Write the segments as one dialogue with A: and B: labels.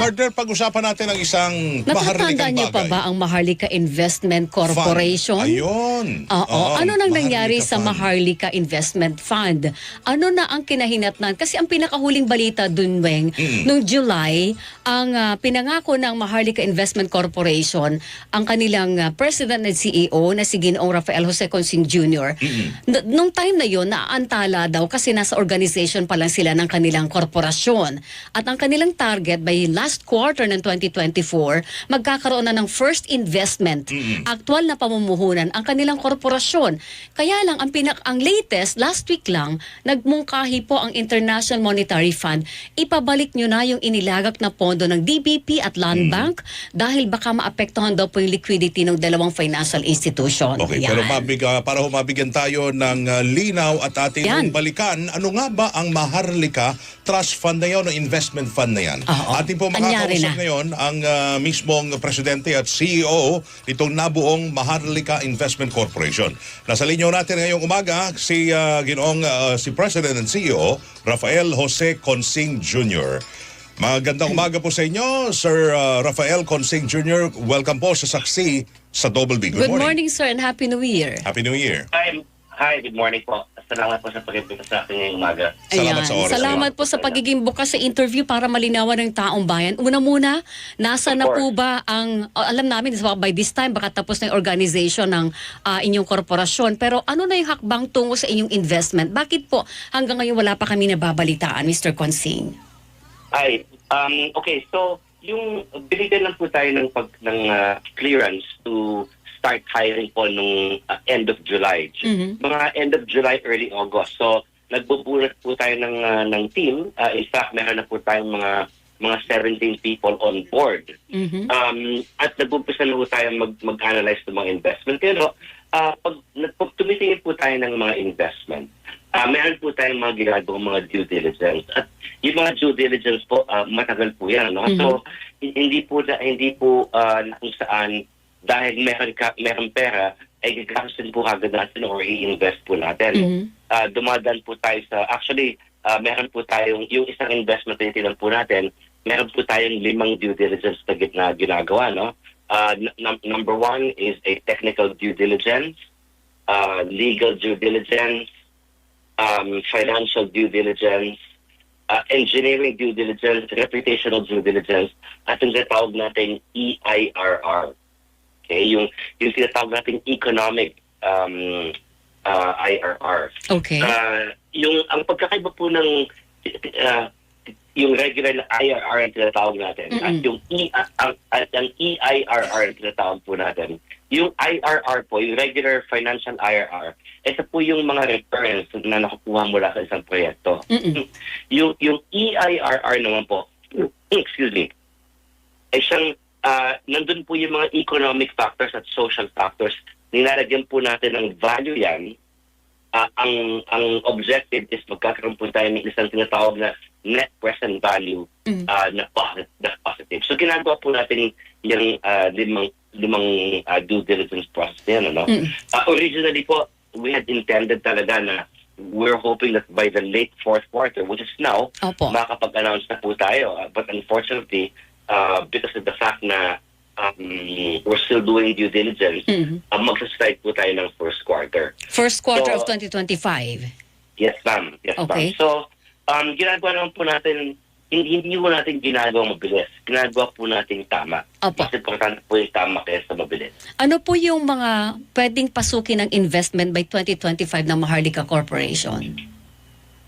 A: Partner, pag-usapan natin ang isang maharlikang
B: niyo pa
A: bagay.
B: ba ang Maharlika Investment Corporation?
A: Fund. Ayun.
B: Oo. ano nang nangyari
A: Maharlika
B: sa
A: Fund.
B: Maharlika Investment Fund? Ano na ang kinahinatnan? Kasi ang pinakahuling balita dun, Weng,
A: Mm.
B: nung July, ang ah, pinangako ng Maharlika Investment Corporation, ang kanilang ah, President and CEO na si Ginoong Rafael Jose Consing Jr., n- nung time na yon naantala daw kasi nasa organization pa lang sila ng kanilang korporasyon. At ang kanilang target by last quarter ng 2024, magkakaroon na ng first investment, actual na pamumuhunan ang kanilang korporasyon. Kaya lang ang pinak ang latest last week lang nagmungkahi po ang International Monetary Fund ipabalik nyo na yung inilagak na pondo ng DBP at Land Bank dahil baka maapektuhan daw po yung liquidity ng dalawang financial institution.
A: Okay,
B: Yan.
A: pero mabig, ah, para humabigyan tayo ng ah, linaw at ating
B: Yan.
A: balikan, ano nga ba ang Maharlika Trust Fund na yan o Investment Fund na yan?
B: Oo.
A: Ating po Makakausap
B: na.
A: ngayon ang ah, mismong Presidente at CEO itong nabuong Maharlika Investment Corporation. Nasa linyo natin ngayong umaga si ah, Ginoong ah, si President and CEO Rafael Jose Consing Jr. Magandang umaga po sa inyo, Sir ah, Rafael Consing Jr. Welcome po sa Saksi sa Double B.
B: Good morning, sir, and Happy New Year.
A: Happy New Year.
C: Hi, hi, good morning po. Salamat po sa pag-invita sa akin ngayong umaga.
A: Salamat sa oras
B: Salamat po sa pagiging bukas sa interview para malinawan ng taong bayan. Una muna, nasa
C: Of
B: na po
C: course.
B: ba ang, oh, alam namin, by this time, baka tapos na yung organization ng ah, inyong korporasyon. Pero ano na yung hakbang tungo sa inyong investment? Bakit po hanggang ngayon wala pa kami nababalitaan, Mr. Consing?
C: Ay, um, okay, so yung binigyan lang po tayo ng pag ng ah, clearance to start hiring po nung ah, end of July.
B: Mhm.
C: Mga end of July, early August. So, nagbubulat po tayo ng ah, ng team. Ah, in fact, meron na po tayong mga mga 17 people on board.
B: Mhm.
C: Um, at nag-umpisa na po tayo mag, mag-analyze ng mga investment. Pero ah, pag, pag tumitingin po tayo ng mga investment, ah meron po tayong mga ginagawang mga due diligence. At yung mga due diligence po, ah, matagal po yan. No? So, hi- hindi po, na, hindi po na kung saan dahil meron, ka, meron pera, ay gagastusin po agad natin or i-invest po natin
B: Mhm.
C: uh, dumadaan po tayo sa, actually, uh, meron po tayong, yung isang investment na tinitingnan po natin, meron po tayong limang due diligence na na ginagawa, no? Uh, num- number one is a technical due diligence, uh, legal due diligence, um, financial due diligence, uh, engineering due diligence, reputational due diligence, at yung tinatawag natin E EIRR. Okay, yung, yung tinatawag natin economic um, uh, IRR.
B: Okay.
C: Ah, yung ang pagkakaiba po ng ah, yung regular na IRR ang tinatawag natin at
B: Mm-mm.
C: yung E ang, at ang EIRR ang tinatawag po natin. Yung IRR po, yung regular financial IRR, ito po yung mga returns na nakukuha mula sa isang proyekto.
B: Mm-mm.
C: Yung yung EIRR naman po, excuse me, ay siyang ah, nandun po yung mga economic factors at social factors. Nilalagyan po natin ng value yan. Ah, ang ang objective is magkakaroon po tayo ng isang tinatawag na net present value
B: Mm.
C: ah, na, na positive. So ginagawa po natin yung ah, limang limang ah, due diligence process na yan. Ano?
B: Mm.
C: Ah, originally po, we had intended talaga na we're hoping that by the late fourth quarter, which is now,
B: Opo.
C: makakapag-announce na po tayo. Uh, but unfortunately, uh, because of the fact na um, we're still doing due diligence,
B: Mhm.
C: uh, magsastart po tayo ng first quarter.
B: First quarter
C: So-
B: of 2025.
C: Yes, ma'am. Yes,
B: Okay.
C: ma'am. So, um, ginagawa naman po natin, hindi, hindi po natin ginagawa mabilis. Ginagawa po natin tama.
B: Opo.
C: Mas importante po yung tama kaysa mabilis.
B: Ano po yung mga pwedeng pasukin ng investment by 2025 ng Maharlika Corporation?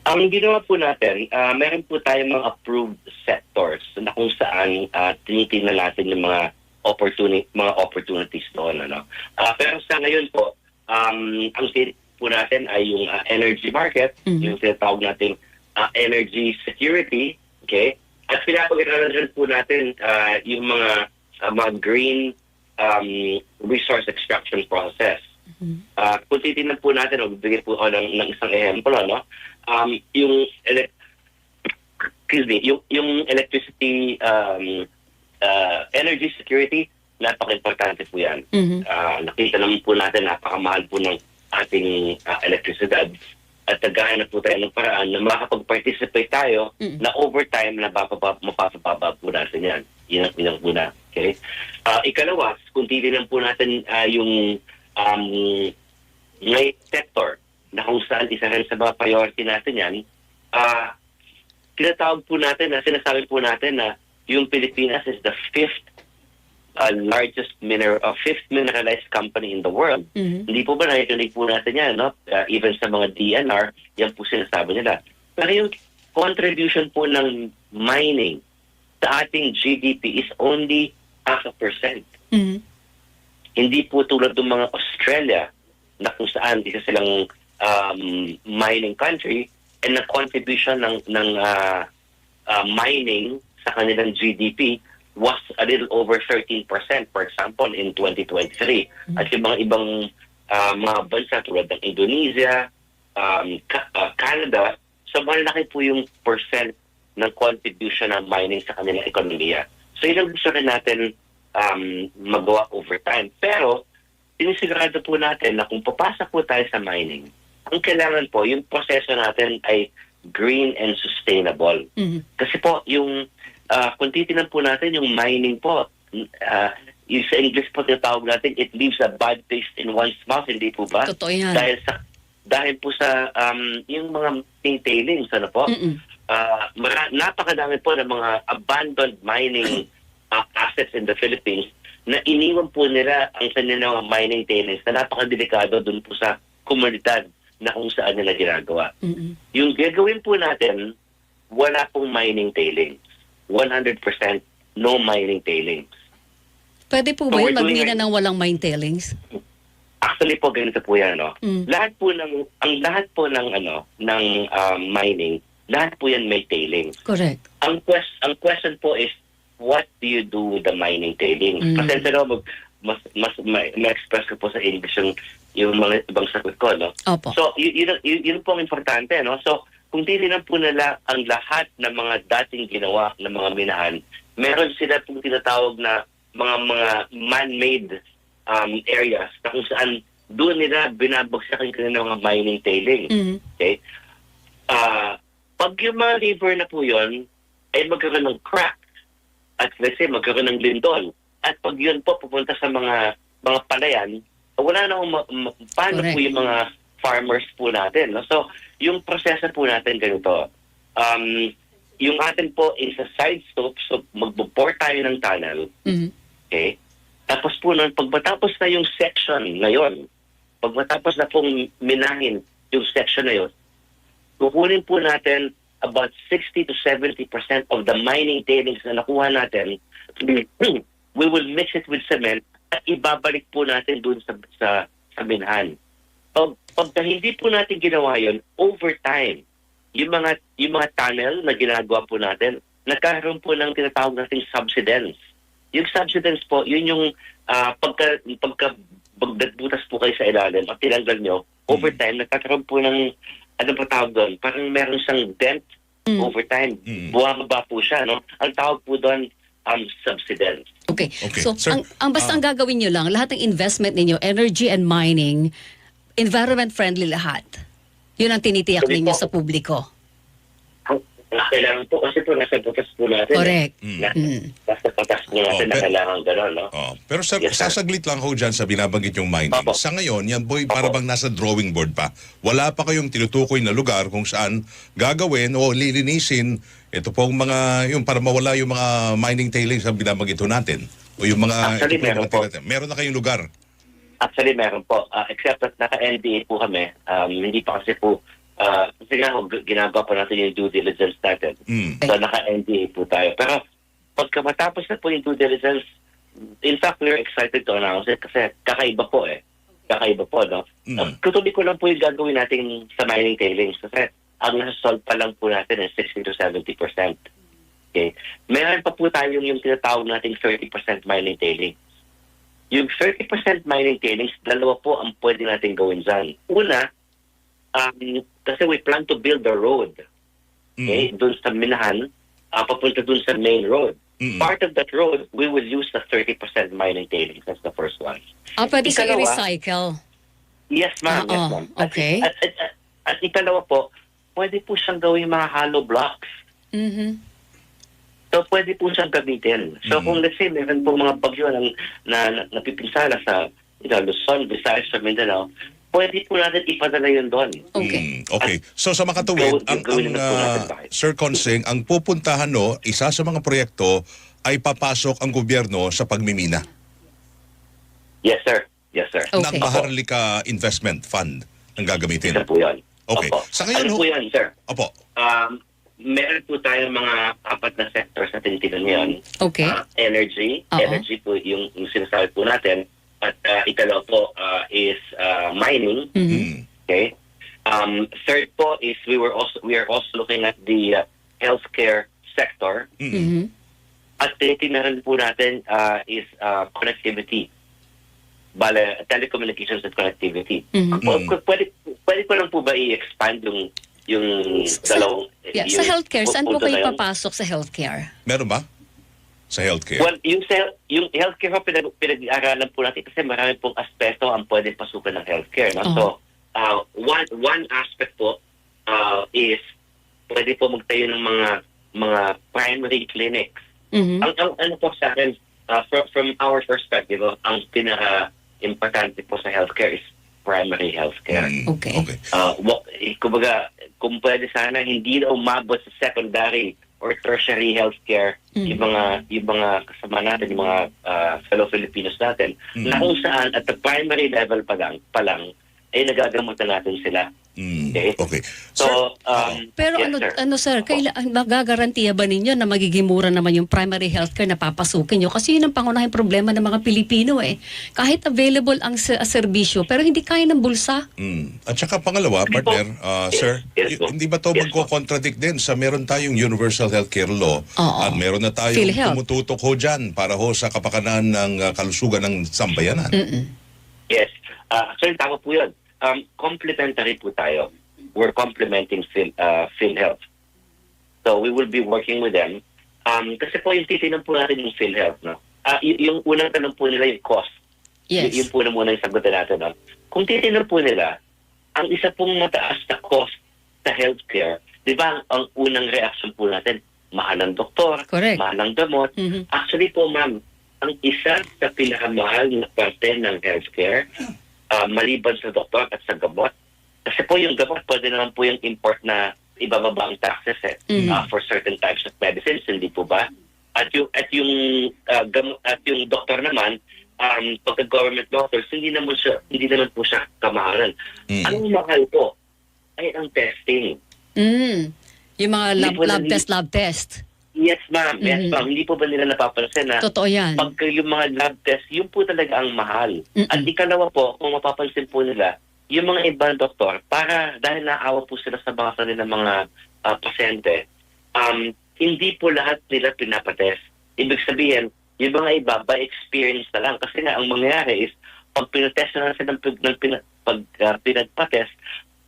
C: Ang ginawa po natin, ah, meron po tayong mga approved sectors na kung saan uh, tinitingnan natin yung mga opportunity mga opportunities doon ano. Ah, pero sa ngayon po, um, ang po natin ay yung ah, energy market,
B: Mhm.
C: yung tinatawag nating ah, energy security, okay? At pinapag-aralan rin po natin ah, yung mga ah, mga green um, resource extraction process. Ah, kung titignan po natin, o bibigyan po ako ng, ng isang ehemplo, no? Um, yung elec- excuse me, yung, yung electricity um, uh, energy security, napaka-importante po yan.
B: Mhm.
C: Ah, nakita naman po natin, napakamahal po ng ating ah, elektrisidad. At naghahanap po tayo ng paraan na makakapag-participate tayo
B: Mm.
C: na overtime na mapapababa, mapapababa po natin yan. Yun ang pinang una. Okay? Ah, ikalawa, kung titignan po natin ah, yung um, ngay sector na kung saan isa rin sa mga priority natin yan, ah, tinatawag po natin na sinasabi po natin na yung Pilipinas is the fifth uh, largest mineral, uh, fifth mineralized company in the world.
B: Mhm.
C: Hindi po ba nakikinig po natin yan, no? Uh, even sa mga DNR, yan po sinasabi nila. Pero yung contribution po ng mining sa ating GDP is only half a percent.
B: Mhm.
C: Hindi po tulad ng mga Australia na kung saan isa silang um, mining country and the contribution ng, ng uh, uh, mining sa kanilang GDP was a little over 13% for example in 2023. At yung mga ibang uh, mga bansa tulad ng Indonesia, um, Ca- uh, Canada, so malaki po yung percent ng contribution ng mining sa kanilang ekonomiya. So yun ang gusto rin natin um, magawa over time. Pero sinisigurado po natin na kung papasok po tayo sa mining, ang kailangan po, yung proseso natin ay green and sustainable.
B: Mhm.
C: Kasi po, yung, uh, kung titinan po natin, yung mining po, uh, yung sa English po tinatawag natin, it leaves a bad taste in one's mouth, hindi po ba?
B: Totoo yan.
C: Dahil sa dahil po sa um, yung mga tailings, ano po, uh, mara- napakadami po ng mga abandoned mining uh, assets in the Philippines na iniwan po nila ang kanilang mining tailings na napakadelikado dun po sa komunidad na kung saan nila ginagawa.
B: Mm-mm.
C: Yung gagawin po natin, wala pong mining tailings. 100% no mining tailings.
B: Pwede po
C: So
B: ba yun magmina ng walang mine tailings?
C: Actually po ganito po 'yan, no.
B: Mm.
C: Lahat po ng ang lahat po ng ano ng um, mining, lahat po 'yan may tailings.
B: Correct.
C: Ang quest ang question po is what do you do with the mining tailings?
B: Mm.
C: Pasensya na mag mas mas ma- ma-express ko po sa English yung, yung mga ibang sagot ko, no?
B: Opo.
C: So, yun, yun, yun po ang importante, no? So, kung titignan po nila ang lahat ng mga dating ginawa ng mga minahan, meron sila pong tinatawag na mga mga man-made um, areas na kung saan doon nila binabagsak ang kanilang mga mining tailing.
B: Mhm.
C: Okay? Ah, pag yung mga river na po yun, ay magkaroon ng crack. At let's say, magkaroon ng lindol. At pag yun po pupunta sa mga mga palayan, wala na akong ma- paano
B: Correct.
C: po yung mga farmers po natin. No? So, yung proseso po natin ganito. Um, yung atin po is a side slope, so magbo-bore tayo ng tunnel,
B: Mhm.
C: Okay? Tapos po nun, pag matapos na yung section na yon, pag matapos na pong minahin yung section na yon, kukunin po natin about 60 to 70% of the mining tailings na nakuha natin, we will mix it with cement at ibabalik po natin dun sa, sa, sa minahan. Pag, pagka hindi po natin ginawa yon over time, yung mga, yung mga tunnel na ginagawa po natin, nagkaroon po ng tinatawag nating subsidence. Yung subsidence po, yun yung ah, pagka, pagka pagdagbutas po kayo sa ilalim at tinanggal nyo, over time, nagkakaroon po ng, ano pa tawag doon, parang meron siyang dent
B: Mm.
C: over time.
A: Mm.
C: Bumababa po siya, no? Ang tawag po doon, um, subsidence.
B: Okay.
A: Okay.
B: So,
A: Sir,
B: ang, ang basta
A: ah,
B: ang gagawin nyo lang, lahat ng investment ninyo, energy and mining, environment friendly lahat. Yun ang tinitiyak
C: Sabi
B: ninyo
C: po-
B: sa publiko.
C: Ang, ang kailangan po, kasi po nasa batas po natin.
B: Correct.
A: Mm.
C: Na,
B: Mm.
C: Po natin
A: Oh,
C: na kailangan gano'n, no?
A: Oh, pero sa,
C: Yes, sir.
A: sasaglit lang ho dyan sa binabanggit yung mining.
C: Opo.
A: Sa ngayon, yan boy, para bang nasa drawing board pa. Wala pa kayong tinutukoy na lugar kung saan gagawin o lilinisin ito pong mga, yung para mawala yung mga mining tailings na binabanggit ho natin. O yung mga,
C: Actually, meron po.
A: tinatawag- meron na kayong lugar.
C: Actually, meron po. Ah, except that naka-NDA po kami. Um, hindi pa kasi po, uh, kasi nga, ginagawa pa natin yung due diligence natin.
A: Mm.
C: So, naka-NDA po tayo. Pero, pagka matapos na po yung due diligence, in fact, we're excited to announce it kasi kakaiba po eh. Kakaiba po, no?
A: Mm.
C: Tutuloy ko lang po yung gagawin natin sa mining tailings kasi ang nasa-solve pa lang po natin is 60 to 70 percent. Okay? Meron pa po tayo yung, tinatawag nating 30 mining tailings. Yung 30% mining tailings, dalawa po ang pwede natin gawin dyan. Una, um, kasi we plan to build a road
A: Mm.
C: okay, dun sa minahan, uh, papunta dun sa main road.
A: Mm.
C: Part of that road, we will use the 30% mining tailings. That's the first one.
B: Ah, pwede siya i-recycle.
C: Yes, ma'am.
B: Oo,
C: yes, ma'am. At,
B: okay.
C: At, at, at, at ikalawa po, pwede po siyang gawin mga hollow blocks.
B: Mhm.
C: So, pwede po siyang gamitin. So,
A: Mm.
C: kung let's say, meron po mga bagyo na, na, na napipinsala sa you know, Luzon, Visayas, sa Mindanao, pwede po natin ipadala yun doon.
B: Okay.
A: Mm, okay. So sa makatuwid, ang, ang
C: bakit.
A: Sir Consing, ang pupuntahan no, isa sa mga proyekto ay papasok ang gobyerno sa pagmimina
C: Yes, sir. Yes, sir.
B: Okay.
A: ng Maharlika Investment Fund ang gagamitin.
C: Ito po yun.
A: Okay.
C: Opo.
A: Sa ngayon,
C: ano po yan, sir?
A: Opo.
C: Um, meron po tayong mga apat na sectors na tinitinan ngayon.
B: Okay.
C: Ah, energy.
B: Oo.
C: Energy po yung, yung sinasabi po natin. At uh, ikalawa po ah, is ah, mining.
B: Mhm.
A: Mm.
C: Okay. Um, third po is we were also we are also looking at the uh, healthcare sector.
A: Mm.
B: Mhm.
C: At tinitingnan po natin uh, is uh, connectivity. Bale, telecommunications and connectivity.
B: Mhm.
C: P-
A: Mm.
C: Pwede, pwede ko lang po ba i-expand yung yung
B: Sa-
C: dalawang...
B: Yeah,
C: yung
B: sa healthcare, saan po kayo papasok sa healthcare?
A: Meron ba? Sa healthcare?
C: Well, yung, sa, yung healthcare po, pinag, pinag-aaralan po natin kasi marami pong aspeto ang pwede pasukan ng healthcare. No?
B: Oo.
C: So, uh, one, one aspect po uh, is pwede po magtayo ng mga mga primary clinics.
B: Mhm.
C: Ang, ang ano po sa akin, uh, from, from our perspective, oh, ang pinaka-importante po sa healthcare is primary healthcare.
A: Mm.
B: Okay.
A: Okay.
C: Uh, eh, kumbaga, kung pwede sana, hindi na umabot sa secondary or tertiary healthcare
B: Mm.
C: yung mga yung mga kasama natin, yung mga uh, fellow Filipinos natin,
A: Mm.
C: na kung saan at the primary level pa lang, pa lang ay nagagamot na natin sila.
A: Mm.
C: Okay.
A: Okay.
C: So,
A: Sir,
C: um,
B: Pero
C: yes,
B: ano
C: sir.
B: ano sir, kaila, magagarantiya ba ninyo na magiging mura naman yung primary healthcare na papasukin nyo? Kasi yun ang pangunahing problema ng mga Pilipino eh. Kahit available ang se- serbisyo, pero hindi kaya ng bulsa.
A: Mm. At saka pangalawa,
C: Hindi po.
A: partner, ah,
C: Yes,
A: sir,
C: yes
A: y-
C: po.
A: hindi ba to
C: Yes
A: magko-contradict din sa meron tayong universal healthcare law
B: Oo.
A: at meron na tayong
B: PhilHealth.
A: tumututok ho dyan para ho sa kapakanan ng ah, kalusugan ng sambayanan.
B: Mm-mm.
C: Yes. Uh, actually, tama po yun. Um, complementary po tayo. We're complementing Phil, uh, PhilHealth. So, we will be working with them. Um, kasi po yung titinan po natin yung PhilHealth. No? Ah, y- yung unang tanong po nila yung cost.
B: Yes.
C: Y- yun po na muna yung sagutin natin. No? Kung titinan po nila, ang isa pong mataas na cost sa healthcare, di ba ang, ang unang reaction po natin, mahal ng doktor,
B: Correct.
C: mahal ng gamot,
B: Mhm.
C: Actually po, ma'am, ang isa sa pinakamahal na parte ng healthcare, ah, maliban sa doktor at sa gamot, kasi po yung gamot, pwede naman po yung import na ibababa ang taxes eh,
B: Mhm.
C: ah, for certain types of medicines, hindi po ba? At yung, at yung, ah, gamot, at yung doktor naman, um, pagka government doctors, hindi naman siya, hindi naman po siya kamahalan.
A: Mm.
C: Ang mahal po ay ang testing.
B: Mm. Yung mga lab, lab test, lab test.
C: Yes, ma'am. Yes,
B: Mhm.
C: ma'am. Hindi po ba nila napapansin na
B: Totoo yan.
C: pagka yung mga lab test, yun po talaga ang mahal.
B: Mm-mm.
C: At ikalawa po, kung mapapansin po nila, yung mga ibang doktor, para dahil naawa po sila sa mga kanilang mga ah, pasyente, um, hindi po lahat nila pinapatest. Ibig sabihin, yung mga iba, by experience na lang. Kasi nga, ang mangyayari is, pag pinatest na lang sila ng, pag, ng pina, pag ah, pinagpatest,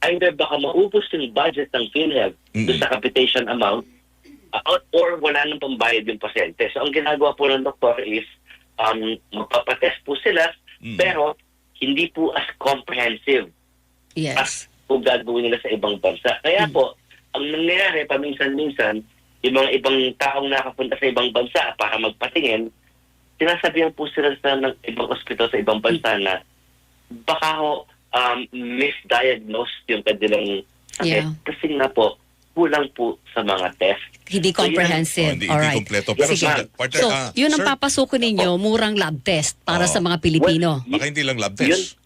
C: either baka maubos yung budget ng PhilHealth doon sa capitation amount, uh, or wala nang pambayad yung pasyente. So, ang ginagawa po ng doktor is, um, magpapatest po sila,
A: Mm.
C: pero hindi po as comprehensive
B: Yes.
C: as kung gagawin nila sa ibang bansa. Kaya
B: Mm.
C: po, ang nangyayari paminsan-minsan, yung mga ibang taong nakapunta sa ibang bansa para magpatingin, sinasabihan po sila sa ng ibang ospital sa ibang bansa na baka ho um, misdiagnosed yung kanilang sakit.
B: Yeah.
C: Kasi nga po, kulang po sa mga test.
B: Hindi
C: So, yun-
B: comprehensive.
A: Oh, hindi, hindi
B: Alright.
A: kompleto. Pero
C: Yes,
A: sa partner,
B: So,
A: ah,
B: yun ang
A: sir,
B: papasukin ninyo, murang lab test para
A: Oo.
B: sa mga Pilipino.
A: baka hindi lang lab
C: Yun,
A: test.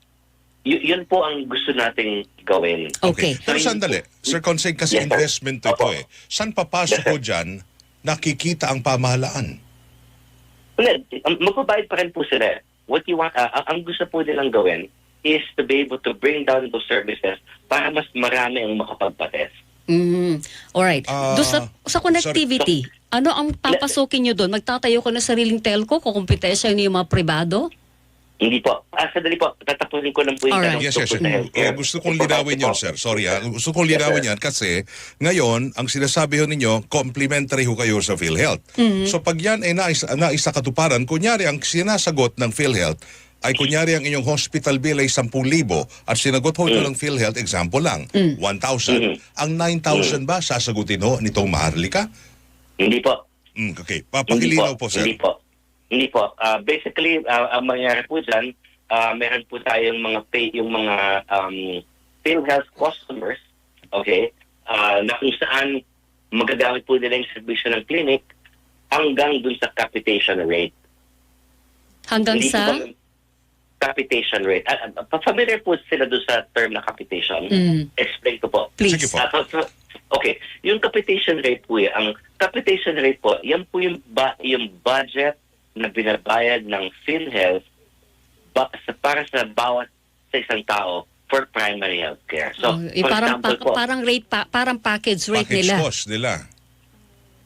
C: y- yun po ang gusto nating gawin.
B: Okay.
A: Pero sandali, Sir Conseng, kasi
C: Yes, sir.
A: investment to ito
C: Opo.
A: eh. Saan papasok
C: Yes, sir.
A: ko dyan nakikita ang pamahalaan?
C: Well, um, magbabayad pa rin po sila. What you want, ah, ang, ang gusto po nilang gawin is to be able to bring down those services para mas marami ang makapagpatest.
B: Mm. Alright.
A: Ah,
B: Doon sa, sa connectivity, ano ang papasukin nyo doon? Magtatayo ko ng sariling telco? Kukumpetensya niyo yung mga privado?
C: Hindi po. Ah, sadali po. Tatapusin ko lang po yung
B: Alright.
C: tanong
A: Yes, yes,
C: tungkol
A: yes.
C: sa healthcare.
A: Oh, gusto kong linawin yun, sir. Sorry ha. Gusto kong linawin yan kasi ngayon, ang sinasabi ho ninyo, complimentary ho kayo sa PhilHealth. So pag yan ay nais, naisa katuparan, kunyari ang sinasagot ng PhilHealth ay kunyari ang inyong hospital bill ay 10,000 at sinagot ho ito ng PhilHealth, example lang, 1,000.
C: Mm.
A: Ang 9,000 ba sasagutin ho nitong Maharlika?
C: Hindi po.
A: Mm, okay.
C: Hindi
A: Papakilinaw po, sir.
C: Hindi po. Hindi po. Ah, basically, ah, ang mangyayari po dyan, ah, meron po tayong mga pay, yung mga um, PhilHealth customers, okay, ah, na kung saan magagamit po nila yung servisyo ng clinic hanggang dun sa capitation rate.
B: Hanggang
C: Hindi
B: sa...
C: po capitation rate. Ah, ah, familiar po sila doon sa term na capitation.
B: Mm,
C: Explain ko po.
B: please.
A: Sige po.
C: Pa- pa- okay, yung capitation rate po, yan, ang capitation rate po, yan po yung, ba, yung budget na binabayad ng PhilHealth ba, sa, para sa bawat sa isang tao for primary health care. So,
B: Oh, eh,
C: for
B: parang,
C: example
B: pa-
C: po,
B: parang rate pa, parang package rate
A: Package
B: nila.
A: cost nila.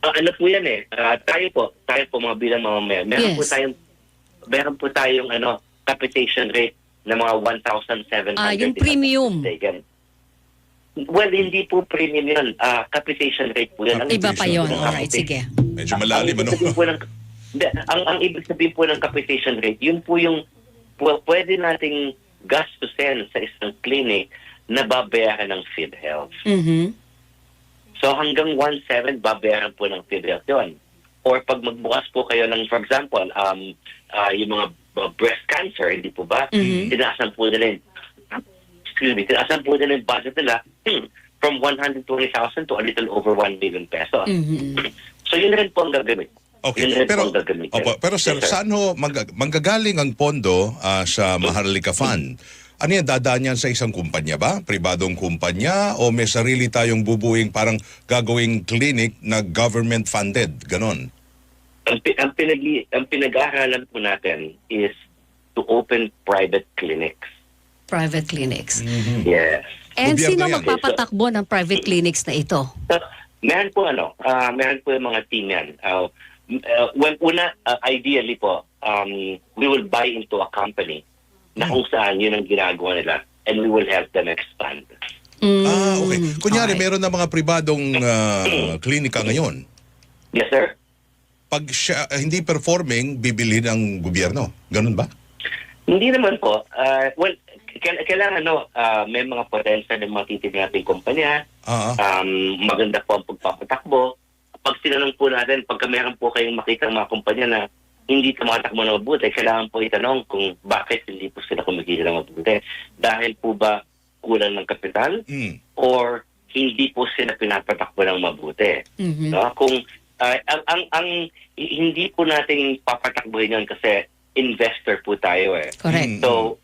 C: ah, ano po yan eh, ah, tayo po, tayo po mga bilang mga mayor, meron
B: Yes.
C: po tayong, meron po tayong ano, capitation rate na mga 1,700.
B: Ah, yung premium.
C: Well, hindi po premium yun. Ah, capitation rate po yun. Ang
B: Iba pa yon.
A: Oo.
B: Alright, sige.
A: Medyo malalim,
C: ang
A: ano?
C: ibig sabihin po ng, Hindi, ang, ang ibig sabihin po ng capitation rate, yun po yung pu- pwede nating gastusin sa isang clinic na babayaran ng PhilHealth.
B: Mhm.
C: So hanggang 1.7 babayaran po ng PhilHealth yun. Or pag magbukas po kayo ng, for example, um, ah, yung mga uh, breast cancer, hindi po ba?
B: Mhm.
C: Tinaasan po nila yung, excuse me, tinaasan po nila yung budget nila hmm, from 120,000 to a little over 1 million pesos.
B: Mhm.
C: So yun rin po ang gagamit.
A: Okay. Pero, opo, pero sir,
C: Yes,
A: saan ho mag- manggagaling ang pondo ah, sa Maharlika Fund? Ano yan, dadaan yan sa isang kumpanya ba? Pribadong kumpanya? O may sarili tayong bubuing parang gagawing clinic na government funded? Ganon.
C: Ang, ang, pinag ang pinag-aaralan po natin is to open private clinics.
B: Private clinics.
C: Yes.
B: And
A: Gobyerno
B: sino magpapatakbo ng private clinics na ito?
C: So, meron po ano, ah, meron po yung mga team yan. Uh, uh, when, una, uh, ideally po, um, we will buy into a company na kung saan yun ang ginagawa nila and we will help them expand.
B: Mm,
A: Ah, okay. Kunyari,
B: alright.
A: meron na mga pribadong ah, klinika ngayon.
C: Yes, sir?
A: Pag siya, ah, hindi performing, bibili ng gobyerno. Ganon ba?
C: Hindi naman po. Uh, well, kail- kailangan no, ah, may mga potential ng mga titig nating kumpanya,
A: ah.
C: um, maganda po ang pagpapatakbo. Pag sinanong po natin, pagka meron po kayong makita ng mga kumpanya na hindi tumatakbo na mabuti, kailangan po itanong kung bakit hindi po sila kumikita na mabuti. Dahil po ba kulang ng kapital
A: Mm.
C: or hindi po sila pinapatakbo ng mabuti.
B: Mhm.
C: No? Kung ah, ang, ang, ang hindi po natin papatakbuhin yun kasi investor po tayo eh.
B: Correct.
C: So,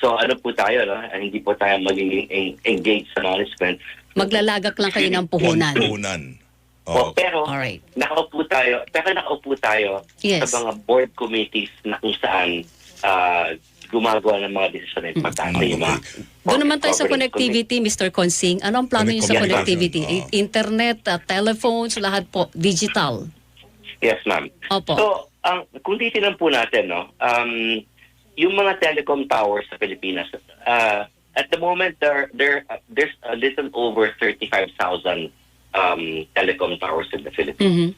C: so ano po tayo, no? Ah, hindi po tayo magiging en- engaged sa management.
B: Maglalagak lang kayo ng puhunan.
A: Puhunan. Oh.
C: pero,
B: Alright.
C: nakaupo tayo, pero nakaupo tayo
B: Yes.
C: sa mga board committees na kung saan ah, gumagawa ng mga desisyon na importante.
A: Mm.
C: yung mga
B: Doon naman tayo sa connectivity, Mr. Consing. Ano ang plano niyo sa
A: Connect-
B: connectivity? Internet, uh, telephones, lahat po, digital.
C: Yes, ma'am.
B: Opo.
C: So, ang kung titingnan po natin, no, um, yung mga telecom towers sa Pilipinas, uh, at the moment, there, there, uh, there's a little over 35,000 um, telecom towers in the Philippines.
B: Mhm.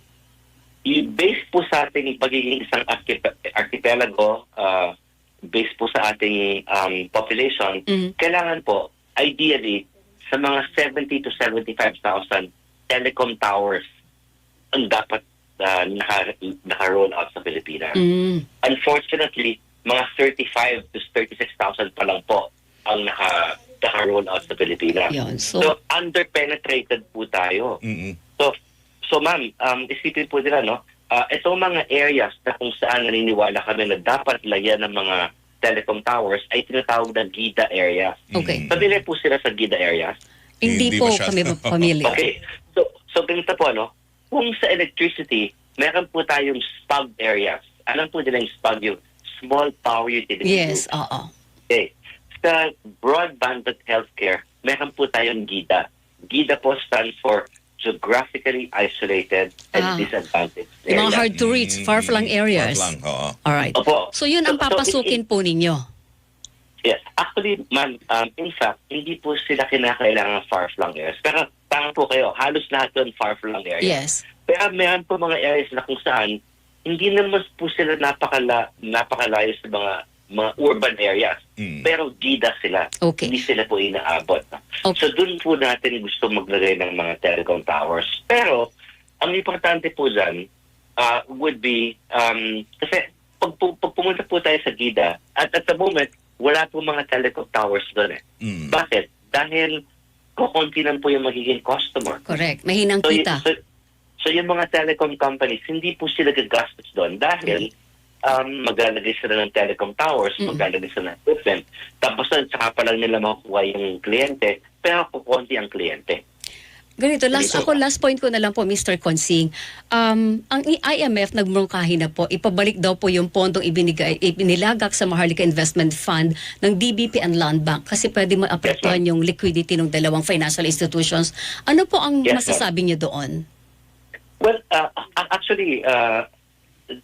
C: Y- based po sa ating pagiging isang archip- archipelago, uh, based po sa ating um, population,
B: Mhm.
C: kailangan po, ideally, sa mga 70 to 75,000 telecom towers ang dapat uh, naka, naka-roll out sa Pilipinas.
B: Mm.
C: Unfortunately, mga 35 to 36,000 pa lang po ang naka, naka-roll out sa Pilipinas.
B: Yun.
C: So,
B: So,
C: under-penetrated po tayo.
A: Mm-mm.
C: So, so ma'am, um, isipin po nila, no? Uh, itong mga areas na kung saan naniniwala kami na dapat lagyan ng mga telecom towers ay tinatawag na GIDA areas.
B: okay.
C: Familiar po sila sa GIDA areas?
B: Hindi,
A: Hindi
B: po kami familiar.
C: Okay. So, so ganito po, no? Kung sa electricity, meron po tayong SPUG areas. Alam po nila yung SPUG, yung Small Power Utility.
B: Yes, oo.
C: Okay. Sa broadband at healthcare, meron po tayong GIDA. GIDA po stands for Geographically Isolated and
B: Ah.
C: Disadvantaged
B: Yung mga hard to reach, far flung areas.
A: Far flung, oo.
B: Alright.
C: Opo.
B: So, yun ang
C: So- so,
B: papasukin po ninyo.
C: Yes. Actually, ma'am, um, in fact, hindi po sila kinakailangan far-flung areas. Pero tama po kayo, halos lahat yun far-flung areas.
B: Yes.
C: Pero meron po mga areas na kung saan hindi naman po sila napakala, napakalayo sa mga mga urban areas.
A: Mm.
C: Pero gida sila.
B: Okay.
C: Hindi sila po inaabot.
B: Okay.
C: So doon po natin gusto maglagay ng mga telecom towers. Pero ang importante po dyan, uh, would be, um, kasi pag, pag pumunta po tayo sa GIDA, at at the moment, wala po mga telecom towers doon eh.
A: Mm.
C: Bakit? Dahil kukunti lang po yung magiging customer.
B: Correct. Mahinang
C: So, y-
B: kita.
C: so, so yung mga telecom companies, hindi po sila gagastos doon dahil um, maglalagay sila ng telecom towers,
B: Mm.
C: maglalagay sila ng equipment. Tapos doon, saka pa lang nila makukuha yung kliyente, pero kukunti ang kliyente.
B: Ganito, last,
A: So-
B: ako last point ko na lang po, Mr. Consing. Um, ang IMF nagmungkahi na po, ipabalik daw po yung pondong ibinigay, ibinilagak sa Maharlika Investment Fund ng DBP and Land Bank kasi pwede maapektuhan yung liquidity ng dalawang financial institutions. Ano po ang
C: Yes,
B: masasabi niyo doon?
C: Well, uh, actually, uh,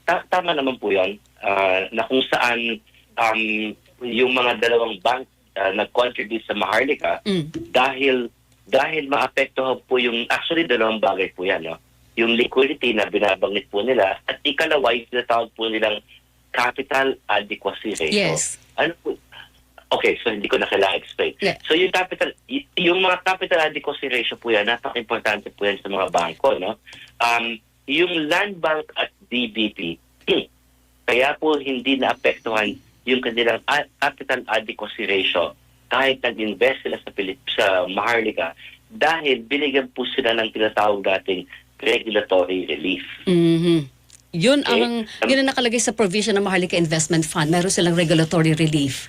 C: ta- tama naman po yun uh, na kung saan um, yung mga dalawang bank uh, nag-contribute sa Maharlika
B: Mm.
C: dahil dahil maapektuhan po yung actually dalawang bagay po yan no yung liquidity na binabanggit po nila at ikalawa yung tinatawag po nilang capital adequacy ratio
B: Yes.
C: ano po Okay, so hindi ko na kailangan explain.
B: Yeah.
C: So yung capital, y- yung mga capital adequacy ratio po yan, napaka-importante po yan sa mga bangko, no? Um, yung Land Bank at DBP, kaya po hindi naapektuhan yung kanilang capital adequacy ratio kahit nag-invest sila sa, Pilip, sa Maharlika dahil binigyan po sila ng tinatawag dating regulatory relief.
B: Mhm. Yun
C: Okay.
B: ang yun ang nakalagay sa provision ng Maharlika Investment Fund. Meron silang regulatory relief.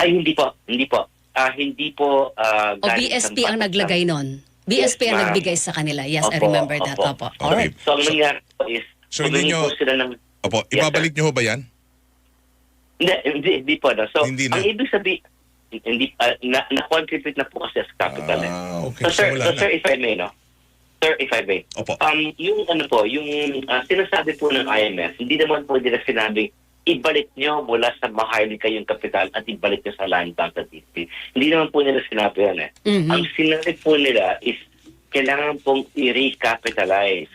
C: Ay, hindi po. Hindi po. Ah, hindi po ah,
B: O BSP ang naglagay nun. BSP ang nagbigay sa kanila. Yes, I
C: Opo,
B: remember that.
C: opo.
B: Opo.
A: Okay.
B: Alright.
C: So, ang nangyari po is,
A: So, hindi
C: humingi
A: nyo-
C: po sila ng...
A: Opo,
C: Yes,
A: ibabalik niyo ho ba yan?
C: Hindi, hindi, hindi po. No? So,
A: Hindi na.
C: ang ibig sabihin, hindi, ah, na, na-contribute na po kasi as capital. eh.
A: Ah, okay.
C: So, sir,
A: So, wala
C: so,
A: na.
C: sir, if I may, no? Sir, if I may.
A: Opo.
C: Um, yung ano po, yung ah, sinasabi po ng IMF, hindi naman po nila sinabing ibalik nyo mula sa Maharlika yung kapital at ibalik nyo sa land bank at DP. Hindi naman po nila sinabi yan eh.
B: Mhm.
C: Ang sinabi po nila is kailangan pong i-recapitalize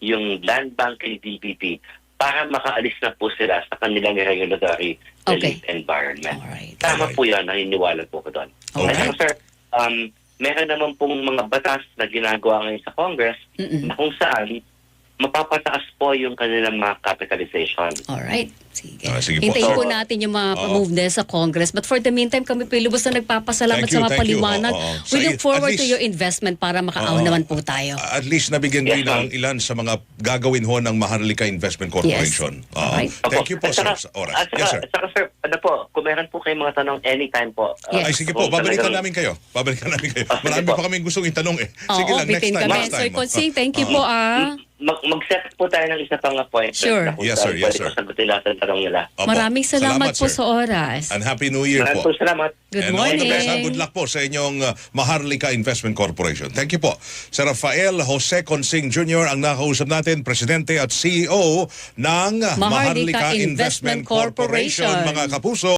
C: yung land bank and DPP para makaalis na po sila sa kanilang regulatory
B: Okay.
C: environment.
B: Alright.
C: Tama po yan, naniniwala po ko doon.
B: Alright.
C: At sir, um, meron naman pong mga batas na ginagawa ngayon sa Congress
B: Mm-mm.
C: na kung saan mapapataas po yung kanilang mga capitalization.
B: Alright. Sige.
A: Ah, sige po.
B: Hintayin po
C: So-
B: natin yung mga
A: Oo.
B: move nila sa Congress. But for the meantime, kami po lubos na nagpapasalamat
A: Thank you,
B: sa mga
A: thank you.
B: paliwanag.
A: Oo, oo.
B: We
A: Sa-
B: look forward
A: at
B: to
A: least-
B: your investment para makaaw
A: Oo.
B: naman po tayo.
A: At least nabigyan
C: Yes,
A: kayo ng
C: ma'am.
A: ilan sa mga gagawin ho ng Maharlika Investment Corporation.
B: Yes.
A: Oo.
B: Alright.
A: Thank you po,
C: At
A: sir,
C: saka-
A: sa oras.
C: At saka,
A: Yes, sir.
C: at saka, sir, ano po, kung meron po kayong mga tanong anytime po. uh,
B: Yes.
A: Ay, sige po, babalikan namin kayo. Babalikan namin kayo.
C: Ah, sige
A: Marami
C: po.
A: pa kaming gustong itanong eh. Sige
B: Oo,
A: lang, next
B: bitin
A: time.
B: kami.
A: Next
B: Sir
A: time.
B: Consing, thank you
A: Oo.
B: po ah.
C: Mag- mag-set po tayo ng isa pang appointment.
B: Sure.
C: na kung
A: Yes, sir. Yes,
C: pwede
A: sir.
C: ko Sagutin lahat ng tanong nila.
A: Opo.
B: Maraming salamat, po
A: sir.
B: sa oras.
A: And Happy New Year
C: Maraming
A: po.
C: po salamat.
B: Good
A: And all the
B: morning.
A: best. ha? Good luck po sa inyong uh, Maharlika Investment Corporation. Thank you po. Sir Rafael Jose Consing Jr. ang nakausap natin, Presidente at CEO ng
B: Maharlika
A: Maharlika
B: Investment
A: Investment Corporation.
B: Corporation.
A: Mga kapuso,